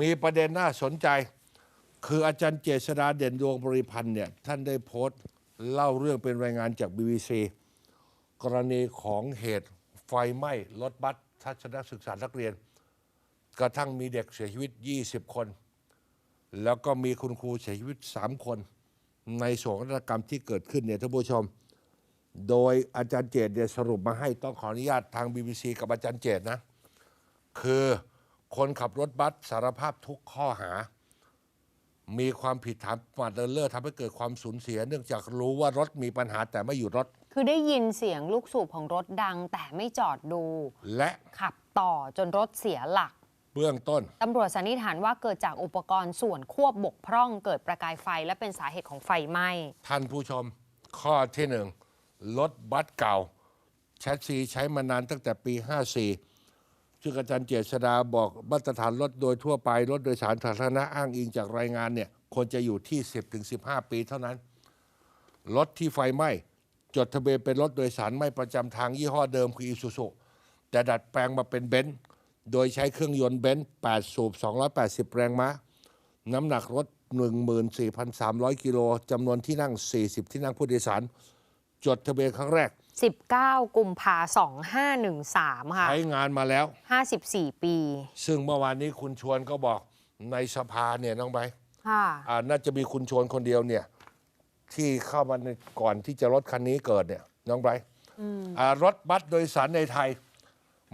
มีประเด็นน่าสนใจ คืออาจารย์เจษดาเด่นดวงบริพันธ์เนี่ยท่านได้โพสต์เล่าเรื่องเป็นรายงานจาก BBC กรณีของเหตุไฟไหม้รถบัสทัศนศึกษานักเรียน กระทั่งมีเด็กเสียชีวิต 20 คน แล้วก็มีคุณครูเสียชีวิต 3 คน ในโศกนาฏกรรมที่เกิดขึ้นเนี่ยท่านผู้ชม โดยอาจารย์เจตเนี่ยสรุปมาให้ต้องขออนุญาตทาง BBC กับอาจารย์เจตนะ คือ คนขับรถบัสสารภาพทุกข้อหา มีความผิดฐานประมาทเลินเล่อทำให้เกิดความสูญเสีย เนื่องจากรู้ว่ารถมีปัญหาแต่ไม่หยุดรถ คือได้ยินเสียงลูกสูบของรถดัง แต่ไม่จอดดู และขับต่อจนรถเสียหลัก เบื้องต้นตำรวจสันนิษฐานว่าเกิดจากอุปกรณ์ส่วนควบบกพร่อง เกิดประกายไฟและเป็นสาเหตุของไฟไหม้ท่านผู้ชม ข้อที่หนึ่งรถบัสเก่าแชสซีใช้มานานตั้งแต่ปี 54 ซึ่งอาจารย์เจษดาบอกมาตรฐานรถโดยทั่วไป รถโดยสารสาธารณะอ้างอิงจากรายงานเนี่ยควรจะอยู่ที่ 10-15 ปีเท่านั้น รถที่ไฟไหม้จดทะเบียนเป็นรถโดยสารไม่ประจำทางยี่ห้อเดิมคืออีซูซุแต่ดัดแปลงมาเป็นเบนซ์โดยใช้เครื่องยนต์เบนซ์8 สูบ 280 แรงม้า น้ำหนักรถ 14,300 กิโลจำนวนที่นั่ง 40 ที่นั่งผู้โดยสาร จดทะเบียนครั้งแรก 19 กุมภา2513 ค่ะ ใช้งานมาแล้ว 54 ปี ซึ่งเมื่อวานนี้คุณชวนก็บอกในสภาเนี่ยน้องใบร์ทค่ะอ่าน่าจะมีคุณชวนคนเดียวเนี่ย ที่เข้ามาในก่อนที่จะรถคันนี้เกิดเนี่ยน้องไบรท์อ่ารถบัสโดยสารในไทย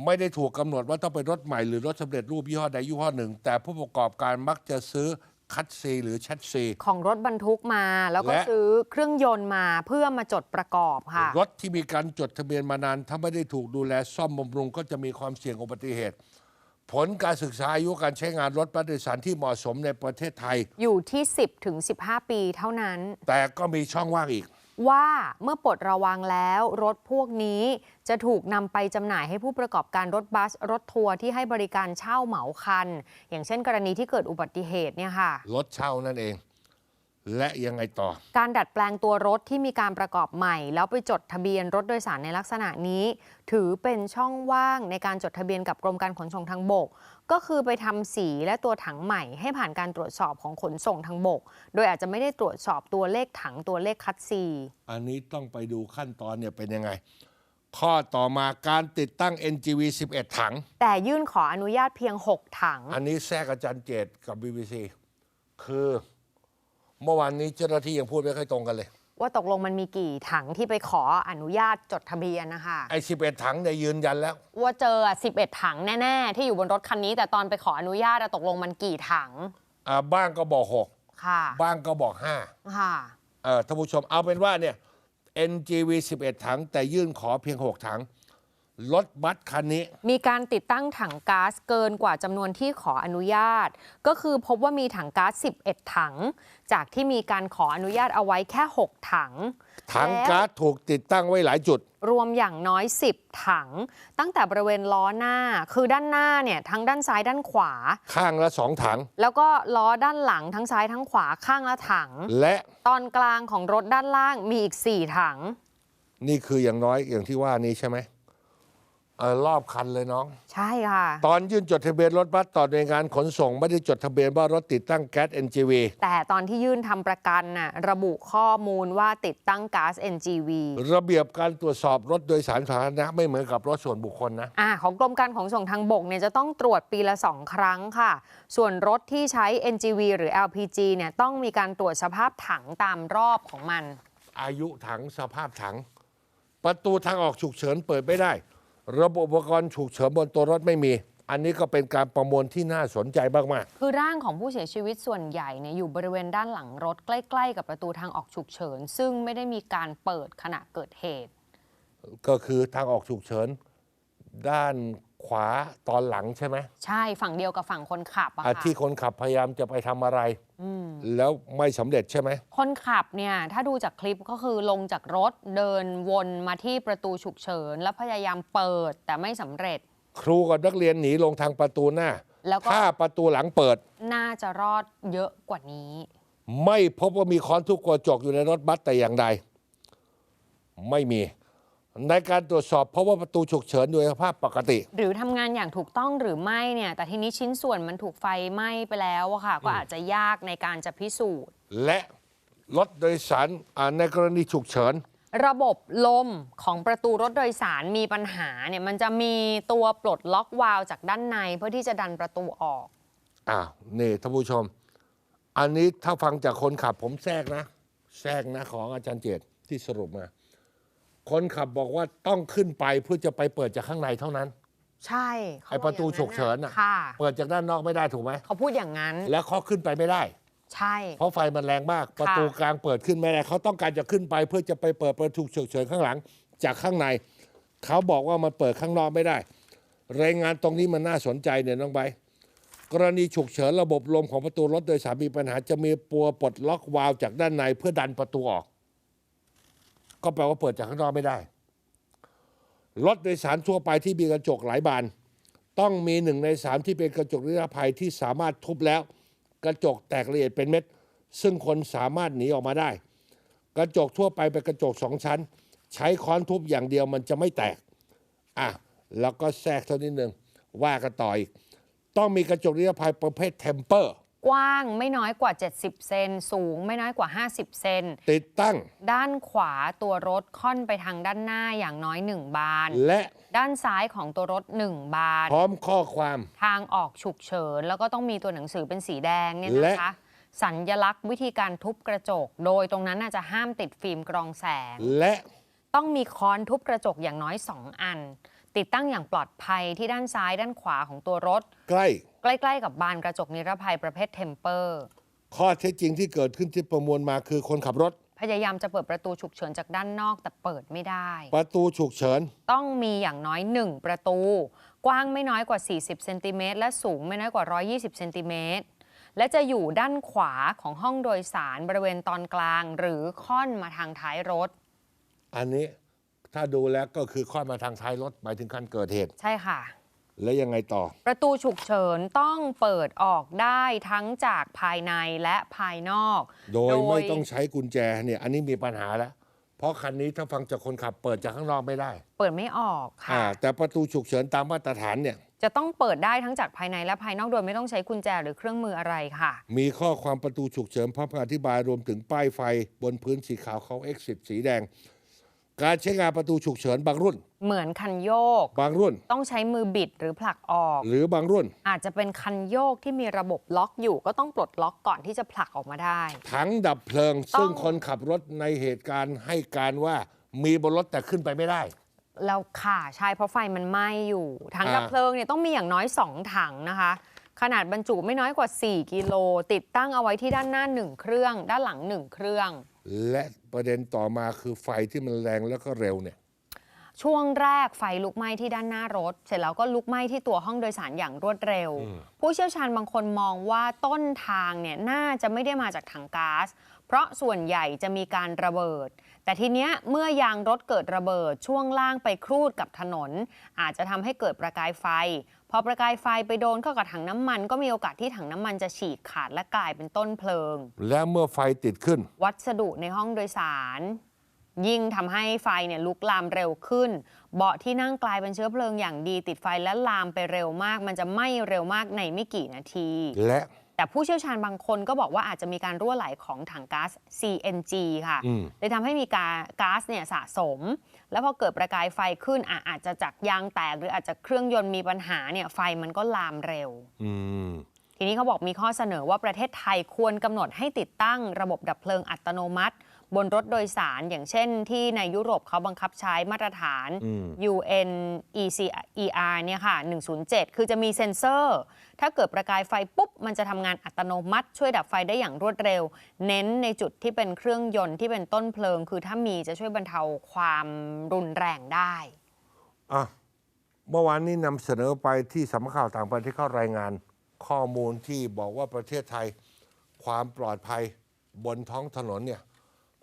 ไม่ได้ถูกกำหนดว่าต้องเป็นรถใหม่หรือรถสำเร็จรูปยี่ห้อใดยี่ห้อหนึ่ง แต่ผู้ประกอบการมักจะซื้อ คัตซีหรือแชทซี ของรถบรรทุกมา แล้วก็และ ซื้อเครื่องยนต์มาเพื่อมาจดประกอบค่ะ รถที่มีการจดทะเบียนมานาน ถ้าไม่ได้ถูกดูแลซ่อมบำรุงก็จะมีความเสี่ยงอุบัติเหตุ ผลการศึกษาอายุการใช้งานรถบัสโดยสารที่เหมาะสมในประเทศไทย อยู่ที่ 10ถึง15 ปีเท่านั้น แต่ก็มีช่องว่างอีก ว่าเมื่อปลดระวังแล้วรถพวกนี้จะถูกนำไปจำหน่ายให้ผู้ประกอบการรถบัส รถทัวร์ที่ให้บริการเช่าเหมาคัน อย่างเช่นกรณีที่เกิดอุบัติเหตุเนี่ยค่ะ รถเช่านั่นเอง และยังไงต่อ การดัดแปลงตัวรถที่มีการประกอบใหม่ แล้วไปจดทะเบียนรถโดยสารในลักษณะนี้ ถือเป็นช่องว่างในการจดทะเบียนกับกรมการขนส่งทางบก ก็คือไปทำสีและตัวถังใหม่ ให้ผ่านการตรวจสอบของขนส่งทางบก โดยอาจจะไม่ได้ตรวจสอบตัวเลขถังตัวเลขคัดซี อันนี้ต้องไปดูขั้นตอนเนี่ยเป็นยังไง ข้อต่อมาการติดตั้ง NGV 11 ถัง แต่ยื่นขออนุญาตเพียง 6 ถัง อันนี้แทรกอาจารย์เจตกับ BBC คือ เมื่อวานนี้เจ้าหน้าที่ยังพูดไม่ค่อยตรงกันเลย ว่าตกลงมันมีกี่ถังที่ไปขออนุญาตจดทะเบียนนะคะไอ้11ถังเนี่ยยืนยันแล้ว ว่าเจออะ11 ถังแน่ ๆ ที่อยู่บนรถคันนี้ แต่ตอนไปขออนุญาตอะตกลงมันกี่ถังอ่าบ้างก็บอกค่ะ6บ้างก็บอกค่ะ5เออท่านผู้ชมเอาเป็นว่าเนี่ย NGV 11 ถัง แต่ยื่นขอเพียง 6 ถัง รถบัสคันนี้ มีการติดตั้งถังก๊าซเกินกว่าจำนวนที่ขออนุญาต ก็คือพบว่ามีถังก๊าซ 11 ถัง จากที่มีการขออนุญาตเอาไว้แค่ 6 ถัง ถังแล้วก๊าซถูกติดตั้งไว้หลายจุด รวมอย่างน้อย 10 ถัง ตั้งแต่บริเวณล้อหน้า คือด้านหน้าเนี่ยทั้งด้านซ้ายด้านขวา ข้างละสองถัง แล้วก็ล้อด้านหลังทั้งซ้ายทั้งขวาข้างละถัง และตอนกลางของรถด้านล่างมีอีก 4 ถัง นี่คืออย่างน้อยอย่างที่ว่านี้ใช่ไหม เออรอบคันเลยน้อง ใช่ค่ะ ตอนยื่นจดทะเบียนรถบัสต่อหน่วยงานขนส่ง ไม่ได้จดทะเบียนว่ารถติดตั้งแก๊ส NGV แต่ตอนที่ยื่นทำประกันน่ะระบุข้อมูลว่าติดตั้งก๊าซ NGV ระเบียบการตรวจสอบรถโดยสารสาธารณะไม่เหมือนกับรถส่วนบุคคลนะ อ่าของกรมการขนส่งทางบกเนี่ยจะต้องตรวจปีละ 2 ครั้งค่ะ ส่วนรถที่ใช้ NGV หรือ LPG เนี่ยต้องมีการตรวจสภาพถังตามรอบของมัน อายุถังสภาพถัง ประตูทางออกฉุกเฉินเปิดไม่ได้ ระบบอุปกรณ์ฉุกเฉินบนตัวรถไม่มี อันนี้ก็เป็นการประมวลที่น่าสนใจมาก คือร่างของผู้เสียชีวิตส่วนใหญ่เนี่ยอยู่บริเวณด้านหลังรถใกล้ ๆ กับประตูทางออกฉุกเฉิน ซึ่งไม่ได้มีการเปิดขณะเกิดเหตุ ๆ ก็คือทางออกฉุกเฉิน ด้าน ขวาตอนหลังใช่ไหมใช่ฝั่งเดียวกับฝั่งคนขับอะอะค่ะที่คนขับพยายามจะไปทำอะไรแล้วไม่สำเร็จใช่ไหมคนขับเนี่ยถ้าดูจากคลิปก็คือลงจากรถเดินวนมาที่ประตูฉุกเฉิน แล้วพยายามเปิดแต่ไม่สำเร็จ ครูกับนักเรียนหนีลงทางประตูหน้า แล้วก็ ถ้าประตูหลังเปิด น่าจะรอดเยอะกว่านี้ ไม่พบว่ามีค้อนทุบกระจกอยู่ในรถบัสแต่อย่างใด ไม่มี ในการตรวจสอบเพราะว่าประตูฉุกเฉินโดยสภาพปกติ หรือทำงานอย่างถูกต้องหรือไม่เนี่ยแต่ทีนี้ชิ้นส่วนมันถูกไฟไหม้ไปแล้วอะค่ะ ก็อาจจะยากในการจะพิสูจน์ และรถโดยสารอ่าในกรณีฉุกเฉิน ระบบลมของประตูรถโดยสารมีปัญหาเนี่ยมันจะมีตัวปลดล็อกวาล์วจากด้านในเพื่อที่จะดันประตูออก อ้าวนี่ท่านผู้ชม อันนี้ถ้าฟังจากคนขับผมแทรกนะ แทรกนะของอาจารย์เจตที่สรุปมา คนขับบอกว่าต้องขึ้นไปเพื่อจะไปเปิดจากข้างในเท่านั้น ใช่เขาไอประตูฉุกเฉินอะอะ ค่ะเปิดจากด้านนอกไม่ได้ถูกไหมเขาพูดอย่างนั้น แล้วเขาขึ้นไปไม่ได้ ใช่ เพราะไฟมันแรงมาก ประตูกลางเปิดขึ้นไม่ได้เขาต้องการจะขึ้นไปเพื่อจะไปเปิดประตูฉุกเฉินข้างหลัง จากข้างใน เขาบอกว่ามันเปิดข้างนอกไม่ได้ รายงานตรงนี้มันน่าสนใจเนี่ยน้องใบร์ทกรณีฉุกเฉินระบบลมของประตูรถโดยสารมีปัญหาจะมีปัวปลดล็อกวาล์วจากด้านในเพื่อดันประตูออก ก็แปลว่าเปิดจากข้างนอกไม่ได้ รถโดยสารทั่วไปที่มีกระจกหลายบาน ต้องมีหนึ่งในสามที่เป็นกระจกนิรภัยที่สามารถทุบแล้ว กระจกแตกละเอียดเป็นเม็ด ซึ่งคนสามารถหนีออกมาได้ กระจกทั่วไปเป็นกระจกสองชั้น ใช้ค้อนทุบอย่างเดียวมันจะไม่แตกอะแล้วก็แทรกเท่านิดนึงว่ากันต่ออีก ต้องมีกระจกนิรภัยประเภทเทมเปอร์ กว้างไม่น้อยกว่า 70 เซน สูงไม่น้อยกว่า 50 เซน ติดตั้ง ด้านขวาตัวรถค่อนไปทางด้านหน้าอย่างน้อย 1 บาน และด้านซ้ายของตัวรถ 1 บาน พร้อมข้อความ ทางออกฉุกเฉิน แล้วก็ต้องมีตัวหนังสือเป็นสีแดงเนี่ยและนะคะ สัญญลักษณ์วิธีการทุบกระจก โดยตรงนั้นน่าจะห้ามติดฟิล์มกรองแสง และต้องมีค้อนทุบกระจกอย่างน้อย 2 อัน ติดตั้งอย่างปลอดภัยที่ด้านซ้ายด้านขวาของตัวรถ ใกล้ ใกล้ๆกับบานกระจกนิรภัยประเภทเทมเปอร์ ข้อเท็จจริงที่เกิดขึ้นที่ประมวลมาคือคนขับรถ พยายามจะเปิดประตูฉุกเฉินจากด้านนอกแต่เปิดไม่ได้ ประตูฉุกเฉิน ต้องมีอย่างน้อย 1 ประตู กว้างไม่น้อยกว่า 40เซนติเมตรและสูงไม่น้อยกว่า 120เซนติเมตรและจะอยู่ด้านขวาของห้องโดยสารบริเวณตอนกลาง หรือค่อนมาทางท้ายรถ อันนี้ถ้าดูแล้วก็คือข้อมาทางท้ายรถหมายถึงคันเกิดเหตุ ใช่ค่ะ แล้วยังไงต่อ ประตูฉุกเฉินต้องเปิดออกได้ทั้งจากภายในและภายนอก โดยไม่ต้องใช้กุญแจเนี่ยอันนี้มีปัญหาแล้ว เพราะคันนี้ถ้าฟังจากคนขับเปิดจากข้างนอกไม่ได้ เปิดไม่ออกอ่าค่ะแต่ประตูฉุกเฉินตามมาตรฐานเนี่ยจะต้องเปิดได้ทั้งจากภายในและภายนอกโดยไม่ต้องใช้กุญแจหรือเครื่องมืออะไรค่ะ มีข้อความประตูฉุกเฉินพร้อมอธิบายรวมถึงป้ายไฟบนพื้นสีขาวเขา exit สีแดง การใช้งานประตูฉุกเฉินบางรุ่น เหมือนคันโยก บางรุ่น ต้องใช้มือบิดหรือผลักออก หรือบางรุ่น อาจจะเป็นคันโยกที่มีระบบล็อกอยู่ ก็ต้องปลดล็อกก่อนที่จะผลักออกมาได้ ถังดับเพลิงต้องซึ่งคนขับรถในเหตุการณ์ให้การว่ามีบนรถแต่ขึ้นไปไม่ได้ แล้วค่ะใช่เพราะไฟมันไหม้อยู่ ถังอ่าดับเพลิงเนี่ยต้องมีอย่างน้อย 2 ถังนะคะ ขนาดบรรจุไม่น้อยกว่า 4 กิโล ติดตั้งเอาไว้ที่ด้านหน้า 1 เครื่อง ด้านหลัง 1 เครื่อง และประเด็นต่อมาคือไฟที่มันแรงแล้วก็เร็วเนี่ยช่วงแรกไฟลุกไหม้ที่ด้านหน้ารถ เสร็จแล้วก็ลุกไหม้ที่ตัวห้องโดยสารอย่างรวดเร็ว ผู้เชี่ยวชาญบางคนมองว่าต้นทางเนี่ยน่าจะไม่ได้มาจากถังก๊าซเพราะส่วนใหญ่จะมีการระเบิด แต่ทีเนี้ยเมื่อยางรถเกิดระเบิดช่วงล่างไปครูดกับถนน อาจจะทำให้เกิดประกายไฟ พอประกายไฟไปโดนเข้ากับถังน้ำมันก็มีโอกาสที่ถังน้ำมันจะฉีกขาดและกลายเป็นต้นเพลิง และเมื่อไฟติดขึ้น วัสดุในห้องโดยสาร ยิ่งทำให้ไฟเนี่ยลุกลามเร็วขึ้น เบาะที่นั่งกลายเป็นเชื้อเพลิงอย่างดีติดไฟและลามไปเร็วมาก มันจะไหม้เร็วมากในไม่กี่นาที และแต่ผู้เชี่ยวชาญบางคนก็บอกว่าอาจจะมีการรั่วไหลของถังก๊าซ CNG ค่ะอืมเลยทำให้มีกาก๊าซเนี่ยสะสม แล้วพอเกิดประกายไฟขึ้นอะอาจจะจากยางแตก หรืออาจจะเครื่องยนต์มีปัญหาเนี่ยไฟมันก็ลามเร็วอืมทีนี้เขาบอกมีข้อเสนอว่าประเทศไทยควรกำหนดให้ติดตั้งระบบดับเพลิงอัตโนมัติ บนรถโดยสารอย่างเช่นที่ในยุโรปเขาบังคับใช้มาตรฐานอืม UN ECER เนี่ยค่ะ 107 คือจะมีเซ็นเซอร์ ถ้าเกิดประกายไฟปุ๊บ มันจะทำงานอัตโนมัติ ช่วยดับไฟได้อย่างรวดเร็ว เน้นในจุดที่เป็นเครื่องยนต์ที่เป็นต้นเพลิง คือถ้ามีจะช่วยบรรเทาความรุนแรงได้อะเมื่อวานนี้นำเสนอไปที่สำนักข่าวต่างประเทศเข้ารายงาน ข้อมูลที่บอกว่าประเทศไทย ความปลอดภัยบนท้องถนนเนี่ย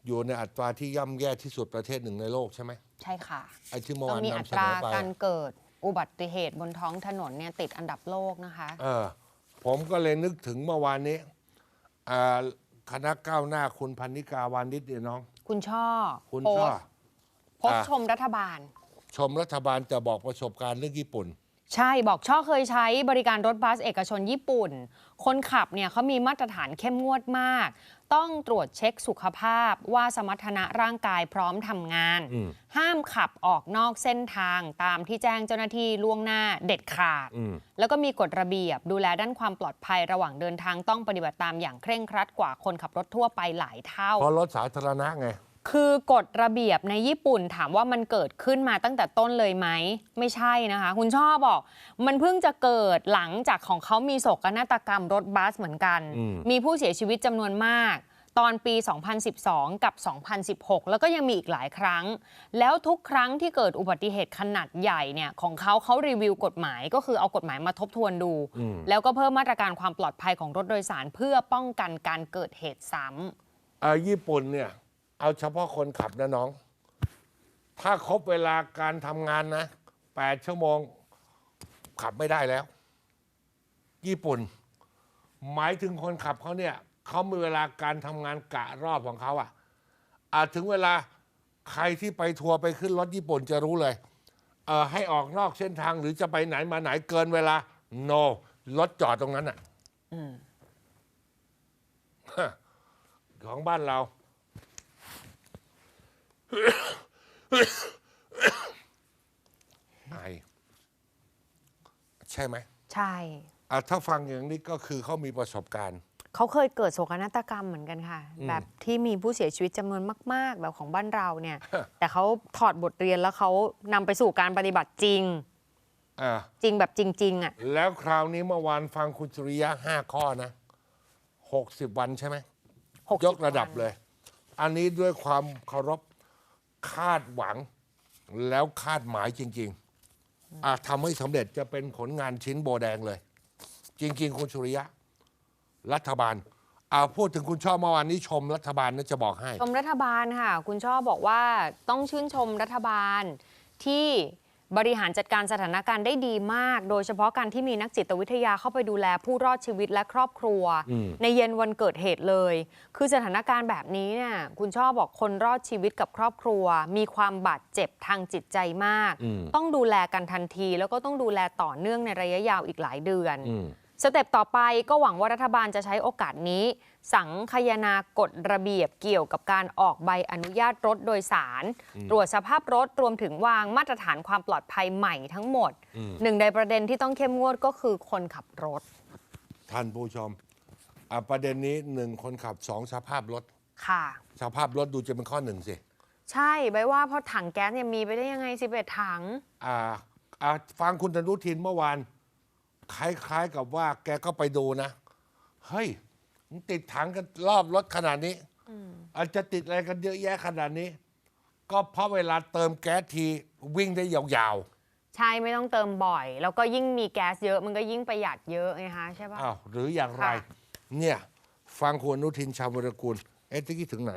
อยู่ในอัตราที่ย่ำแย่ที่สุดประเทศหนึ่งในโลกใช่ไหมใช่ค่ะไอ้ที่เมื่อต้องวานมีอันำเสตนราอไปการเกิด อุบัติเหตุบนท้องถนนเนี่ยติดอันดับโลกนะคะ เออผมก็เลยนึกถึงเมื่อวานนี้อ่าคณะก้าวหน้าคุณพันนิกาวานิชเนี่ยน้อง คุณช่อคุณโพช่อ สต์โพพบอะ ชมรัฐบาล ชมรัฐบาลจะบอกประสบการณ์เรื่องญี่ปุ่น ใช่บอกช่อเคยใช้บริการรถบัสเอกชนญี่ปุ่น คนขับเนี่ยเขามีมาตรฐานเข้มงวดมาก ต้องตรวจเช็คสุขภาพว่าสมรรถนะร่างกายพร้อมทำงานอืมห้ามขับออกนอกเส้นทางตามที่แจ้งเจ้าหน้าที่ล่วงหน้าเด็ดขาดอืมแล้วก็มีกฎระเบียบดูแลด้านความปลอดภัยระหว่างเดินทางต้องปฏิบัติตามอย่างเคร่งครัดกว่าคนขับรถทั่วไปหลายเท่า เพราะรถสาธารณะไง คือกฎระเบียบในญี่ปุ่นถามว่ามันเกิดขึ้นมาตั้งแต่ต้นเลยไหม ไม่ใช่นะคะ คุณชอบบอก มันเพิ่งจะเกิดหลังจากของเขามีโศกนาฏกรรมรถบัสเหมือนกันอืมมีผู้เสียชีวิตจำนวนมาก ตอนปี 2012 กับ 2016 แล้วก็ยังมีอีกหลายครั้ง แล้วทุกครั้งที่เกิดอุบัติเหตุขนาดใหญ่เนี่ยของเขาเขารีวิวกฎหมายก็คือเอากฎหมายมาทบทวนดูอืมแล้วก็เพิ่มมาตรการความปลอดภัยของรถโดยสารเพื่อป้องกันการเกิดเหตุซ้ำอ่าญี่ปุ่นเนี่ย เอาเฉพาะคนขับนะน้อง ถ้าครบเวลาการทำงานนะแปดชั่วโมงขับไม่ได้แล้ว ญี่ปุ่น หมายถึงคนขับเขาเนี่ยเขามีเวลาการทำงานกะรอบของเขาอะอาจถึงเวลาใครที่ไปทัวร์ไปขึ้นรถญี่ปุ่นจะรู้เลยเออให้ออกนอกเส้นทางหรือจะไปไหนมาไหนเกินเวลา no รถจอดตรงนั้นอะอืมของบ้านเรา ไอใช่ไหมใช่ อะถ้าฟังอย่างนี้ก็คือเขามีประสบการณ์ เขาเคยเกิดโศกนาฏกรรมเหมือนกันค่ะอืมแบบที่มีผู้เสียชีวิตจำนวนมาก ๆ แบบของบ้านเราเนี่ย แต่เขาถอดบทเรียนแล้วเขานำไปสู่การปฏิบัติจริง อะจริงแบบจริง ๆ อะ แล้วคราวนี้เมื่อวานฟังคุณจริยะห้าข้อนะหกสิบวันใช่ไหม 60ยกระดับวัน เลย อันนี้ด้วยความเคารพ คาดหวังแล้วคาดหมายจริง ๆอาจทำให้สำเร็จจะเป็นผลงานชิ้นโบแดงเลย จริง ๆ คุณสุริยะ รัฐบาลอาพูดถึงคุณชอบเมื่อวานนี้ชมรัฐบาลนะจะบอกให้ ชมรัฐบาลค่ะ คุณชอบบอกว่าต้องชื่นชมรัฐบาลที่ บริหารจัดการสถานการณ์ได้ดีมาก โดยเฉพาะการที่มีนักจิตวิทยาเข้าไปดูแลผู้รอดชีวิตและครอบครัวอืมในเย็นวันเกิดเหตุเลย คือสถานการณ์แบบนี้เนี่ยคุณชอบบอกคนรอดชีวิตกับครอบครัว มีความบาดเจ็บทางจิตใจมากอืมต้องดูแลกันทันที แล้วก็ต้องดูแลต่อเนื่องในระยะยาวอีกหลายเดือนอืมส เต็ปต่อไปก็หวังว่ารัฐบาลจะใช้โอกาสนี้ สังคายนากฎระเบียบเกี่ยวกับการออกใบอนุญาตรถโดยสาร ตรวจสภาพรถรวมถึงวางมาตรฐานความปลอดภัยใหม่ทั้งหมดอืมหนึ่งในประเด็นที่ต้องเข้มงวดก็คือคนขับรถ ท่านผู้ชมอะประเด็นนี้หนึ่งคนขับสองสภาพรถค่ะ สภาพรถดูจะเป็นข้อหนึ่งสิ ใช่ใบว่าเพราะถังแก๊สเนี่ยมีไปได้ยังไง11ถังอ่าอ่าฟังคุณธนุทินเมื่อวาน คล้ายๆกับว่าแกก็ไปดูนะ เฮ้ยมันติดถังกันรอบรถขนาดนี้อาจจะติดอะไรกันเยอะแยะขนาดนี้ ก็เพราะเวลาเติมแก๊สทีวิ่งได้ยาวใช่ไม่ต้องเติมบ่อย แล้วก็ยิ่งมีแก๊สเยอะมันก็ยิ่งประหยัดเยอะไงคะใช่ๆปะอ้าวหรืออย่างไรค่ะเนี่ยฟังคุณอนุทินชาญวรกุลเอ๊ะตะกี้ถึงไหน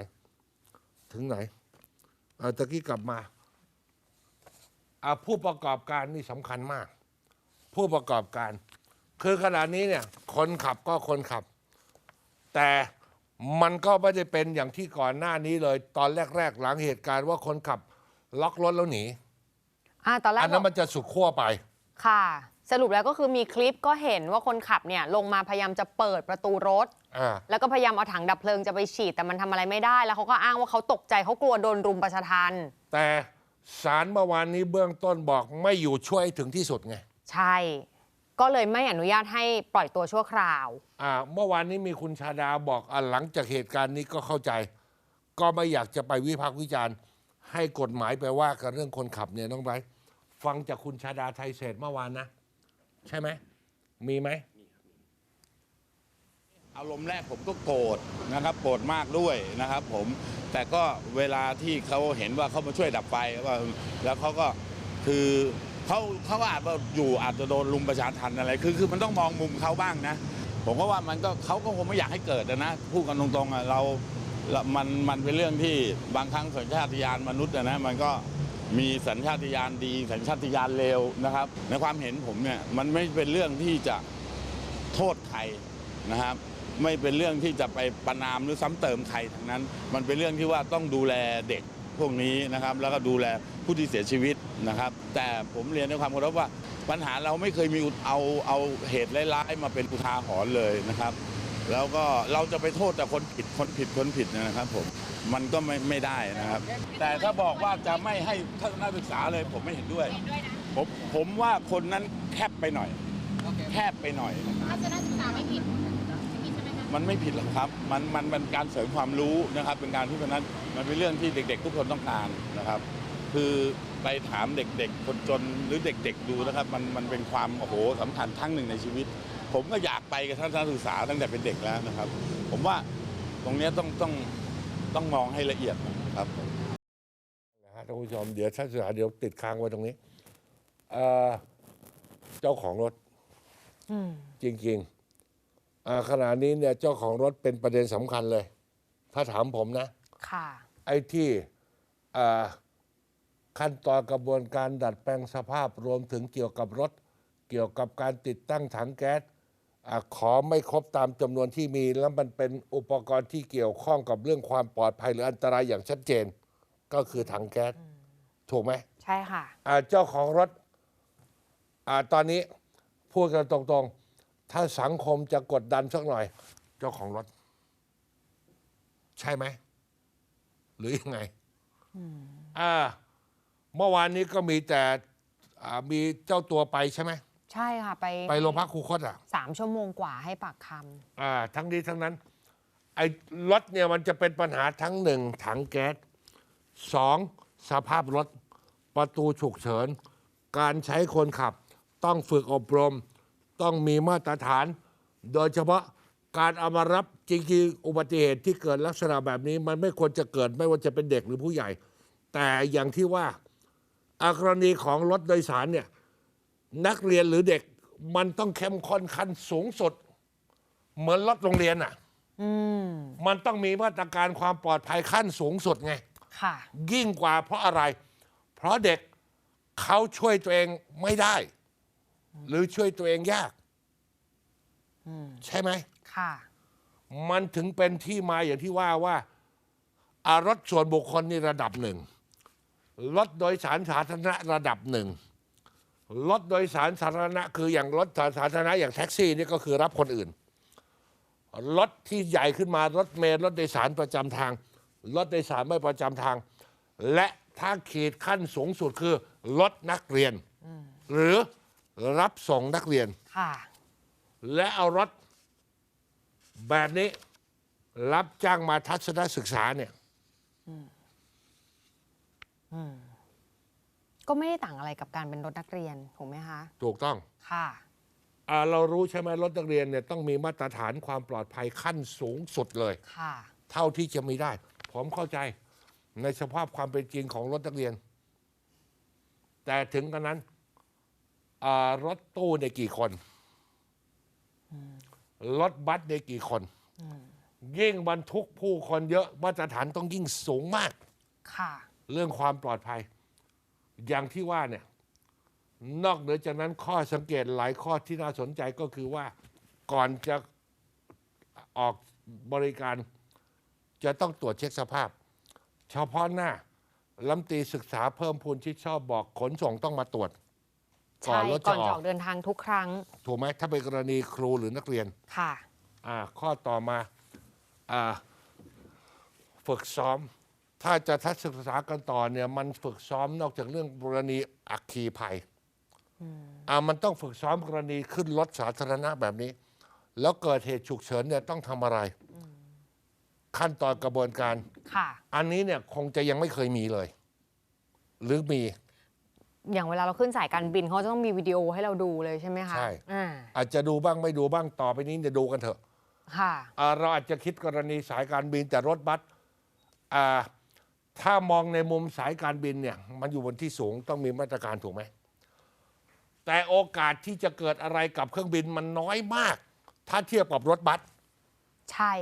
ถึงไหนเอ่อตะกี้กลับมาอะผู้ประกอบการนี่สำคัญมาก ผู้ประกอบการ คือขณะนี้เนี่ยคนขับก็คนขับ แต่มันก็ไม่ได้เป็นอย่างที่ก่อนหน้านี้เลย ตอนแรก ๆ หลังเหตุการณ์ว่าคนขับล็อกรถแล้วหนีอ่าตอนแรกอันนั้นบมันจะสุดขั้วไป ค่ะ สรุปแล้วก็คือมีคลิปก็เห็นว่าคนขับเนี่ยลงมาพยายามจะเปิดประตูรถ อ่า แล้วก็พยายามเอาถังดับเพลิงจะไปฉีดแต่มันทำอะไรไม่ได้ แล้วเขาก็อ้างว่าเขาตกใจเขากลัวโดนรุมประชทานแต่ศาลเมื่อวานนี้เบื้องต้นบอกไม่อยู่ช่วยให้ถึงที่สุดไง ใช่ ก็เลยไม่อนุญาตให้ปล่อยตัวชั่วคราว อ่าเมื่อวานนี้มีคุณชาดาบอกอะหลังจากเหตุการณ์นี้ก็เข้าใจ ก็ไม่อยากจะไปวิพากษ์วิจารณ์ ให้กฎหมายไปว่ากันเรื่องคนขับเนี่ยน้องไบร์ทฟังจากคุณชาดาไทยเศรษฐ์เมื่อวานนะ ใช่ไหม มีไหม อารมณ์แรกผมก็โกรธนะครับโกรธมากด้วยนะครับ ผมแต่ก็เวลาที่เขาเห็นว่าเขามาช่วยดับไฟว่าแล้วเขาก็คือ เขาเขาอาจจะอยู่อาจจะโดนลุมประชาทันอะไร คือคือมันต้องมองมุมเขาบ้างนะ ผมก็ว่ามันก็เขาก็คงไม่อยากให้เกิดนะพูดกันตรงๆอะเรามันมันเป็นเรื่องที่บางครั้งสัญชาตญาณมนุษย์นะมันก็มีสัญชาตญาณดี สัญชาตญาณเลวนะครับ ในความเห็นผมเนี่ยมันไม่เป็นเรื่องที่จะโทษใครนะครับ ไม่เป็นเรื่องที่จะไปประนามหรือซ้ำเติมใครทั้งนั้น มันเป็นเรื่องที่ว่าต้องดูแลเด็ก พวกนี้นะครับ แล้วก็ดูแลผู้ที่เสียชีวิตนะครับ แต่ผมเรียนด้วยความเคารพว่า ปัญหาเราไม่เคยมีอุเอาเอาเหตุร้ายๆมาเป็นอุทาหรณ์เลยนะครับ แล้วก็เราจะไปโทษแต่คนผิดคนผิดคนผิดนะครับผมมันก็ไม่ไม่ได้นะครับ แต่ถ้าบอกว่าจะไม่ให้ทัศนศึกษาเลยผมไม่เห็นด้วยผมผมว่าคนนั้นแคบไปหน่อย แคบไปหน่อยทัศนศึกษาไม่ผิดไม่ผิดใช่ไหมคะมันไม่ผิดหรอกครับ มันมันเป็นการเสริมความรู้นะครับ เป็นการที่เพราะฉะนั้นมันเป็นเรื่องที่เด็ก ๆ ทุกคนต้องการนะครับ คือไปถามเด็กๆ คนจนหรือเด็ก ๆ ดูนะครับ มันมันเป็นความโอ้โหสำคัญครั้งหนึ่งในชีวิต ผมก็อยากไปกับทัศนศึกษาตั้งแต่เป็นเด็กแล้วนะครับ ผมว่าตรงเนี้ยต้องต้องต้องมองให้ละเอียดนะครับนะฮะท่านผู้ชมเดี๋ยวท่านสื่อเดี๋ยวติดค้างไว้ตรงนี้เอ่อเจ้าของรถอืมจริงๆอ่า ขณะนี้เนี่ยเจ้าของรถเป็นประเด็นสำคัญเลย ถ้าถามผมนะ ค่ะ ไอ้ที่อ่าขั้นตอนกระบวนการดัดแปลงสภาพรวมถึงเกี่ยวกับรถ เกี่ยวกับการติดตั้งถังแก๊สอาขอไม่ครบตามจำนวนที่มี แล้วมันเป็นอุปกรณ์ที่เกี่ยวข้องกับเรื่องความปลอดภัยหรืออันตรายอย่างชัดเจน ก็คือถังแก๊สถูกไหมใช่ค่ะอ่าเจ้าของรถอ่าตอนนี้พูดกันตรงๆ ถ้าสังคมจะกดดันสักหน่อย เจ้าของรถ ใช่ไหม หรือยังไงอ่า เมื่อวานนี้ก็มีแต่อ่ามีเจ้าตัวไปใช่ไหมใช่ค่ะ ไป ไปโรงพักคูคตอะสามชั่วโมงกว่าให้ปากคอ่า ทั้งนี้ทั้งนั้น ไอ้รถเนี่ยมันจะเป็นปัญหาทั้งหนึ่งถังแก๊สสองสภาพรถ ประตูฉุกเฉิน การใช้คนขับ ต้องฝึกอบรม ต้องมีมาตรฐาน โดยเฉพาะการเอามารับจริงๆอุบัติเหตุที่เกิดลักษณะแบบนี้ มันไม่ควรจะเกิดไม่ว่าจะเป็นเด็กหรือผู้ใหญ่ แต่อย่างที่ว่าอากรณีของรถโดยสารเนี่ยนักเรียนหรือเด็กมันต้องเข้มข้นขั้นสูงสุด เหมือนรถโรงเรียนอะำอืมมันต้องมีมาตรการความปลอดภัยขั้นสูงสุดไงค่ะยิ่งกว่าเพราะอะไร เพราะเด็กเขาช่วยตัวเองไม่ได้ หรือช่วยตัวเองยาก ใช่ไหม ค่ะ มันถึงเป็นที่มาอย่างที่ว่าว่าอารถส่วนบุคคลนี่ระดับหนึ่งรถโดยสารสาธารณะระดับหนึ่งรถโดยสารสาธารณะ คืออย่างรถสาธารณะอย่างแท็กซี่นี่ก็คือรับคนอื่นรถที่ใหญ่ขึ้นมารถเมล์รถโดยสารประจำทางรถโดยสารไม่ประจำทาง และถ้าขีดขั้นสูงสุดคือรถนักเรียน หรือรับส่งนักเรียนค่ะ และเอารถแบบนี้ รับจ้างมาทัศนศึกษาเนี่ยก็ไม่ได้ต่างอะไรกับการเป็นรถนักเรียน ถูกไหมคะ ถูกต้องค่ะ อ่าเรารู้ใช่ไหมรถนักเรียนเนี่ยต้องมีมาตรฐานความปลอดภัยขั้นสูงสุดเลย ค่ะ เท่าที่จะมีได้ ผมเข้าใจในสภาพความเป็นจริงของรถนักเรียน แต่ถึงกันนั้นอ่ารถตู้เนี่ยกี่คน รถบัสเนี่ยกี่คน ยิ่งบรรทุกผู้คนเยอะมาตรฐานต้องยิ่งสูงมาก ค่ะ เรื่องความปลอดภัย อย่างที่ว่าเนี่ย นอกเหนือจากนั้นข้อสังเกตหลายข้อที่น่าสนใจก็คือว่า ก่อนจะออกบริการ จะต้องตรวจเช็คสภาพ เฉพาะหน้าลำตรีศึกษาเพิ่มพูนชิดชอบบอกขนส่งต้องมาตรวจ ก่อใช่นรถก่จะอนอจะออกอกเดินทางทุกครั้งถูกไหมถ้าเป็นกรณีครูหรือนักเรียน ค่ะ อ่าข้อต่อมาอ่าฝึกซ้อม ถ้าจะทัศนศึกษากันต่อเนี่ยมันฝึกซ้อมนอกจากเรื่องกรณีอัคคีภัยอ่ามันต้องฝึกซ้อมกรณีขึ้นรถสาธารณะแบบนี้ แล้วเกิดเหตุฉุกเฉินเนี่ยต้องทำอะไร ขั้นตอนกระบวนการ ค่ะ อันนี้เนี่ยคงจะยังไม่เคยมีเลย หรือมี อย่างเวลาเราขึ้นสายการบินเขาจะต้องมีวิดีโอให้เราดูเลยใช่ไหมคะใช่ อ่าอาจจะดูบ้างไม่ดูบ้างต่อไปนี้จะดูกันเถอะค่ะ อ่าเราอาจจะคิดกรณีสายการบินแต่รถบัสอ่าถ้ามองในมุมสายการบินเนี่ยมันอยู่บนที่สูงต้องมีมาตรการถูกไหม แต่โอกาสที่จะเกิดอะไรกับเครื่องบินมันน้อยมาก ถ้าเทียบกับรถบัส ใช่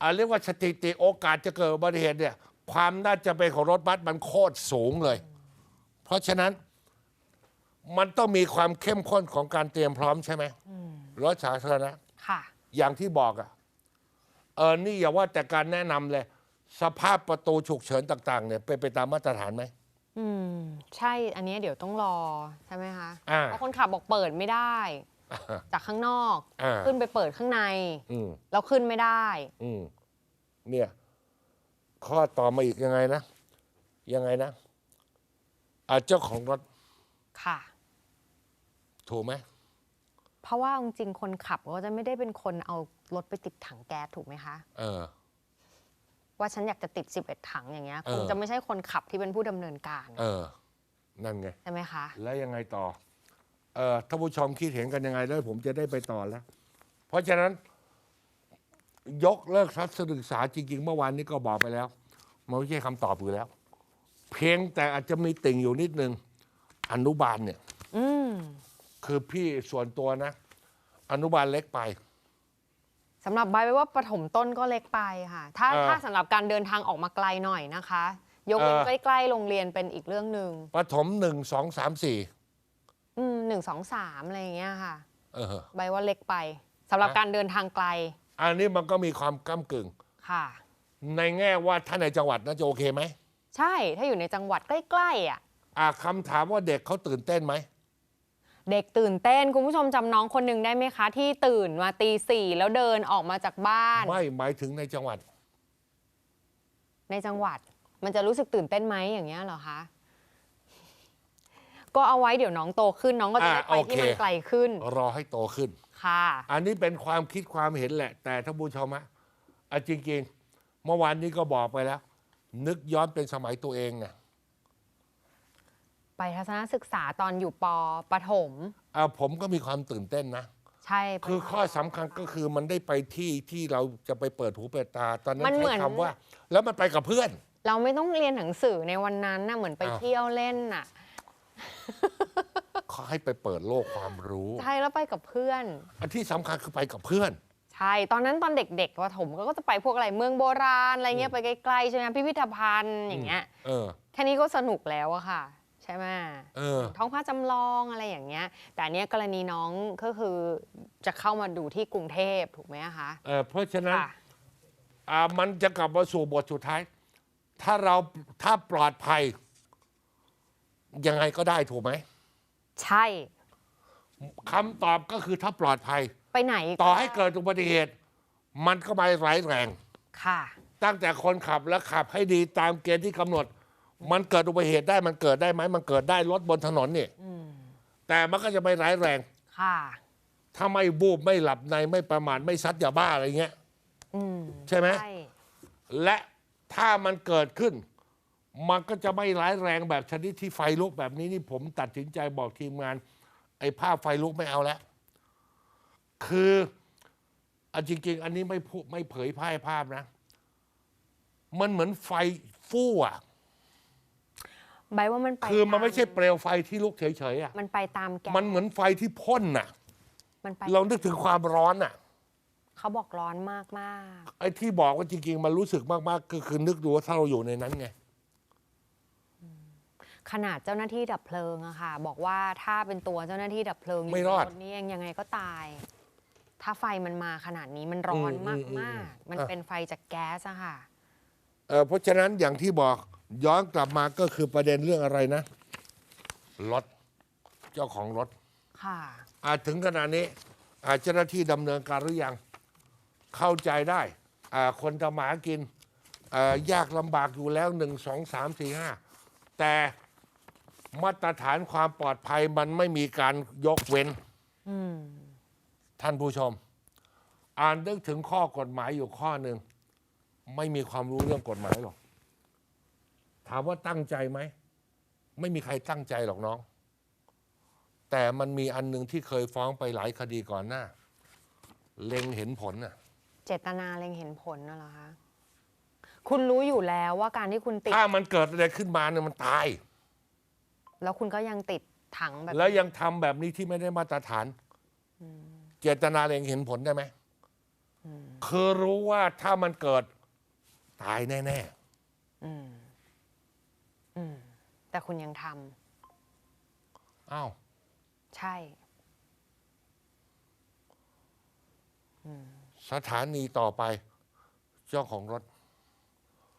อ่าเรียกว่าสถิติโอกาสจะเกิดอุบัติเหตุเนี่ยความน่าจะเป็นของรถบัสมันโคตรสูงเลย เพราะฉะนั้นมันต้องมีความเข้มข้นของการเตรียมพร้อมใช่ไหมรถสาธารณะค่ะ อย่างที่บอกอะ่ะเออนี่อย่าว่าแต่การแนะนำเลย สภาพประตูฉุกเฉินต่าง ๆ เนี่ยเป็นไปตามมาตรฐานไหม อืม ใช่อันนี้เดี๋ยวต้องรอใช่ไหมคะอ่า เพราะคนขับบอกเปิดไม่ได้ จากข้างนอก อ่าขึ้นไปเปิดข้างใน อืม แล้วขึ้นไม่ได้ อืมเนี่ย ข้อต่อมาอีกยังไงนะ ยังไงนะอ่า เจ้าของรถค่ะ ถูกไหมเพราะว่าจริงๆคนขับก็จะไม่ได้เป็นคนเอารถไปติดถังแก๊สถูกไหมคะ เออ ว่าฉันอยากจะติด 11 ถังอย่างเงี้ยเอคองจะไม่ใช่คนขับที่เป็นผู้ดำเนินการ เออ นั่นไง ใช่ไหมคะ แล้วยังไงต่อ เอ่อท่านผู้ชมคิดเห็นกันยังไงแล้วผมจะได้ไปต่อแล้ว เพราะฉะนั้น ยกเลิกทัศนศึกษาจริง ๆ เมื่อวานนี้ก็บอกไปแล้ว มันไม่ใช่คำตอบอยู่แล้ว เพียงแต่อาจจะมีติ่งอยู่นิดนึง อนุบาลเนี่ยอืมคือพี่ส่วนตัวนะ อนุบาลเล็กไป สำหรับใบไว้ว่าปฐมต้นก็เล็กไปค่ะ ถ้าเออ ถ้าสำหรับการเดินทางออกมาไกลหน่อยนะคะ ยกเว้นเออใกล้ๆโรงเรียนเป็นอีกเรื่องหนึ่งประถมหนึ่งสองสามสี่อืมหนึ่งสองสามอะไรอย่างเงี้ยค่ะ เออ ใบว่าเล็กไปสำหรับฮะการเดินทางไกลอันนี้มันก็มีความก้ากึ่ง ค่ะ ในแง่ว่าถ้าในจังหวัดน่าจะโอเคไหม ใช่ถ้าอยู่ในจังหวัดใกล้ๆอะอ่าคำถามว่าเด็กเขาตื่นเต้นไหม เด็กตื่นเต้นคุณผู้ชมจำน้องคนหนึ่งได้ไหมคะ ที่ตื่นมาตีสี่แล้วเดินออกมาจากบ้าน ไม่หมายถึงในจังหวัด ในจังหวัด มันจะรู้สึกตื่นเต้นไหมอย่างเงี้ยเหรอคะก็เอาไว้เดี๋ยวน้องโตขึ้นน้องก็จะได้อ่าไปโอเค ที่มันไกลขึ้นรอให้โตขึ้น ค่ะ อันนี้เป็นความคิดความเห็นแหละ แต่ท่านผู้ชมอะอะจริงๆเมื่อวานนี้ก็บอกไปแล้ว นึกย้อนเป็นสมัยตัวเองไงไปทัศนศึกษาตอนอยู่ปประถมอะผมก็มีความตื่นเต้นนะ ใช่ไปคือข้อสำคัญก็คือมันได้ไปที่ที่เราจะไปเปิดหูเปิดตา ตอนนั้นมันเหมืใช้อนคำว่า แล้วมันไปกับเพื่อน เราไม่ต้องเรียนหนังสือในวันนั้นน่ะเหมือนไปอ้าว เที่ยวเล่นน่ะเขาให้ไปเปิดโลกความรู้ ใช่แล้วไปกับเพื่อน อันที่สำคัญคือไปกับเพื่อน ใช่ ตอนนั้นตอนเด็กๆประถมก็จะไปพวกอะไรเมืองโบราณอะไรเงี้ยไปใกล้ๆใช่ไหมพิพิธภัณฑ์อย่างเงี้ยเออแค่นี้ก็สนุกแล้วอะค่ะ ใช่ไหมเออท้องผ้าจำลองอะไรอย่างเงี้ย แต่อันเนี้ยกรณีน้องก็คือจะเข้ามาดูที่กรุงเทพถูกไหมอะคะเออเพราะฉะนั้นค่ะอ่ามันจะกลับมาสู่บทสุดท้าย ถ้าเราถ้าปลอดภัย ยังไงก็ได้ถูกไหม ใช่คำตอบก็คือถ้าปลอดภัย ไปไหนต่อให้เกิดอุบัติเหตุ มันก็ไม่ร้ายแรงค่ะ ตั้งแต่คนขับและขับให้ดีตามเกณฑ์ที่กำหนด มันเกิดอุบัติเหตุได้มันเกิดได้ไหมมันเกิดได้รถบนถนนนี่แต่มันก็จะไม่ร้ายแรงค่ะ ถ้าไม่บูบไม่หลับในไม่ประมาทไม่ซัดยาบ้าอะไรเงี้ยอืมใช่ไหมใช่และถ้ามันเกิดขึ้น มันก็จะไม่ร้ายแรงแบบชนิดที่ไฟลุกแบบนี้นี่ผมตัดสินใจบอกทีมงาน ไอ้ภาพไฟลุกไม่เอาแล้ว คืออะจริง ๆ อันนี้ไม่พูไม่เผยภาพภาพนะ มันเหมือนไฟฟู่อะใบว่ามันไปคือมันไม่ใช่ตาเปลวไฟที่ลุกเฉยๆอะมันไปตามแกมันเหมือนไฟที่พ่นน่ะ มันไปเรานึกถึงความร้อนอะ เขาบอกร้อนมากมากไอ้ที่บอกว่าจริงๆ มันรู้สึกมากๆ ก็คือนึกดูว่าถ้าเราอยู่ในนั้นไงๆขนาดเจ้าหน้าที่ดับเพลิงอะค่ะ บอกว่าถ้าเป็นตัวเจ้าหน้าที่ดับเพลิงยู่ไม่รอดในถนี่เองยังไงก็ตาย ถ้าไฟมันมาขนาดนี้มันร้อนอืมมากอืมมากๆมันอะเป็นไฟจากแก๊สอะค่ะเอ่อเพราะฉะนั้นอย่างที่บอกย้อนกลับมาก็คือประเด็นเรื่องอะไรนะรถเจ้าของรถค่ะอาจถึงขนาดนี้อาเจ้าหน้าที่ดำเนินการหรือยัง เข้าใจได้อ่าคนทำมาหากินอ่ายากลำบากอยู่แล้วหนึ่งสองสามสี่ห้าแต่มาตรฐานความปลอดภัยมันไม่มีการยกเว้น อืม ท่านผู้ชม อ่านนึกถึงข้อกฎหมายอยู่ข้อหนึ่ง ไม่มีความรู้เรื่องกฎหมายหรอก ถามว่าตั้งใจไหม ไม่มีใครตั้งใจหรอกน้อง แต่มันมีอันหนึ่งที่เคยฟ้องไปหลายคดีก่อนหน้า เล็งเห็นผลน่ะ เจตนาเล็งเห็นผลน่ะเหรอคะ คุณรู้อยู่แล้วว่าการที่คุณติด ถ้ามันเกิดอะไรขึ้นมาเนี่ยมันตาย แล้วคุณก็ยังติดถังแบบแล้วยังทำแบบนี้ที่ไม่ได้มาตรฐาน เจตนาเล็งเห็นผลได้ไหมคือรู้ว่าถ้ามันเกิดตายแน่อืมอืมแต่คุณยังทำๆอ้าว ใช่สถานีต่อไป เจ้าของรถ